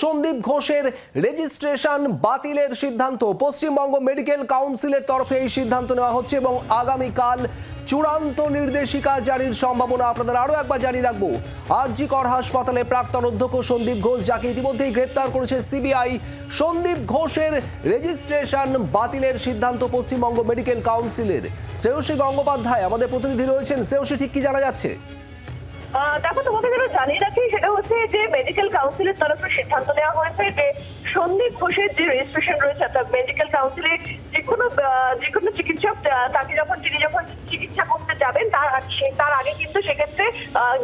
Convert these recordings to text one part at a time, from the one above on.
সন্দীপ ঘোষের রেজিস্ট্রেশন বাতিলের সিদ্ধান্ত। পশ্চিমবঙ্গ মেডিকেল কাউন্সিলের তরফে এই সিদ্ধান্ত নেওয়া হচ্ছে এবং আগামীকাল চূড়ান্ত নির্দেশিকা জারির সম্ভাবনা আপনাদের আরও একবার জানিয়ে রাখব। আরজি কর হাসপাতালে প্রাক্তন অধ্যক্ষ সন্দীপ ঘোষ, যাকে ইতিমধ্যেই গ্রেপ্তার করেছে সিবিআই, সন্দীপ ঘোষের রেজিস্ট্রেশন বাতিলের সিদ্ধান্ত পশ্চিমবঙ্গ মেডিকেল কাউন্সিলের। শ্রেয়সী গঙ্গোপাধ্যায় আমাদের প্রতিনিধি রয়েছেন। শ্রেয়সী, ঠিক কি জানা যাচ্ছে? দেখো তোমাকে জানিয়ে রাখি সেটা হচ্ছে যে মেডিকেল কাউন্সিলের তরফে সিদ্ধান্ত নেওয়া হয়েছে যে সন্দীপ ঘোষের যে রেজিস্ট্রেশন রয়েছে, অর্থাৎ মেডিকেল কাউন্সিলে যে কোনো যে কোনো চিকিৎসক তাকে যখন, তিনি যখন চিকিৎসা করতে যাবেন, তার তার আগে কিন্তু সেক্ষেত্রে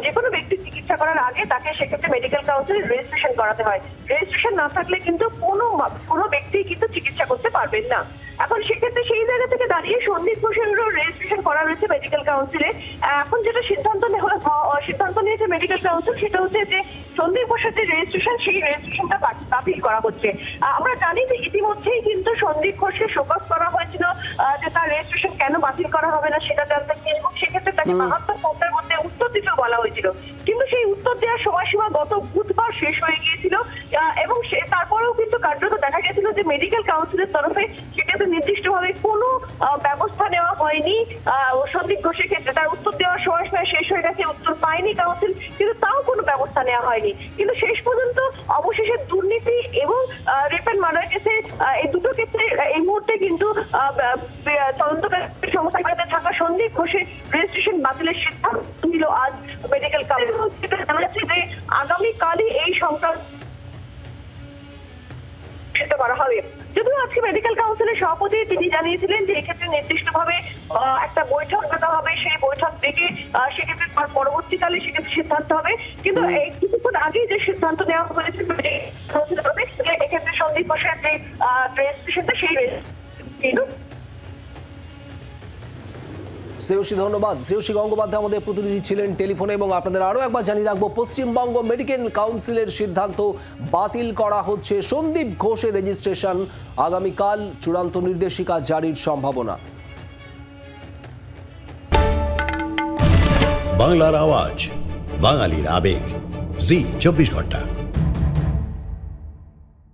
যে কোনো ব্যক্তি চিকিৎসা করার আগে তাকে সেক্ষেত্রে মেডিকেল কাউন্সিলে রেজিস্ট্রেশন করাতে হয়। রেজিস্ট্রেশন না থাকলে কিন্তু কোনো কোনো ব্যক্তি কিন্তু চিকিৎসা করতে পারবেন না। এখন সেক্ষেত্রে সেই জায়গা থেকে দাঁড়িয়ে সন্দীপ ঘোষেরও রেজিস্ট্রেশন করা রয়েছে মেডিকেল কাউন্সিলে এখন যেটা সিদ্ধান্ত সিদ্ধান্ত নিয়েছে মেডিকেল কাউন্সিল সেটা হচ্ছে যে সন্দীপ ঘোষের যে রেজিস্ট্রেশন সেই রেজিস্ট্রেশনটা বাতিল করা হচ্ছে। আমরা জানি যে ইতিমধ্যেই কিন্তু সন্দীপ ঘোষকে শোকজ করা হয়েছিল যে তার রেজিস্ট্রেশন কেন বাতিল করা হবে না সেটা জানতে সেক্ষেত্রে তাকে বাহাত্তর হয়েছিল কিন্তু সেই উত্তর দেওয়ার সময়সীমা গত বুধবার শেষ হয়ে গিয়েছিল এবং তারপরেও কিন্তু কার্যত দেখা গেছিল যে মেডিকেল কাউন্সিলের তরফে সেটাতে নির্দিষ্টভাবে কোনো ব্যবস্থা নেওয়া হয়নি। সন্দীপ ঘোষের ক্ষেত্রে তার উত্তর দেওয়ার সময়সীমা শেষ হয়ে গেছে, উত্তর পায়নি কাউন্সিল কিন্তু তাও কোনো ব্যবস্থা নেওয়া হয়নি। কিন্তু শেষ পর্যন্ত অবশেষে দুর্নীতি এবং রেপ অ্যান্ড মার্ডার কেসে এই দুটো ক্ষেত্রে এই মুহূর্তে কিন্তু তদন্তকারী সংস্থাগুলোতে থাকা সন্দীপ ঘোষের রেজিস্ট্রেশন বাতিলের সিদ্ধান্ত কলেজ যে আগামীকালই এই সংক্রান্ত সেটা একটা বৈঠক হবে সেই বৈঠক থেকে সেক্ষেত্রে পরবর্তীকালে সেক্ষেত্রে সিদ্ধান্ত হবে কিন্তু এই কিছুক্ষণ আগেই যে সিদ্ধান্ত নেওয়া হয়েছে এক্ষেত্রে সন্দীপ ঘোষের যে সেই registration শ্রেয়সী, ধন্যবাদ। শ্রেয়সী গঙ্গোপাধ্যায় আমাদের প্রতিনিধি ছিলেন টেলিফোনে এবং আপনাদের আরও একবার জানিয়ে রাখব, পশ্চিমবঙ্গ মেডিকেল কাউন্সিলের সিদ্ধান্ত বাতিল করা হচ্ছে। সন্দীপ ঘোষের রেজিস্ট্রেশন আগামীকাল, চূড়ান্ত নির্দেশিকা জারির সম্ভাবনা। বাংলার আওয়াজ, বাঙালির আবেগ। জি, চব্বিশ ঘণ্টা।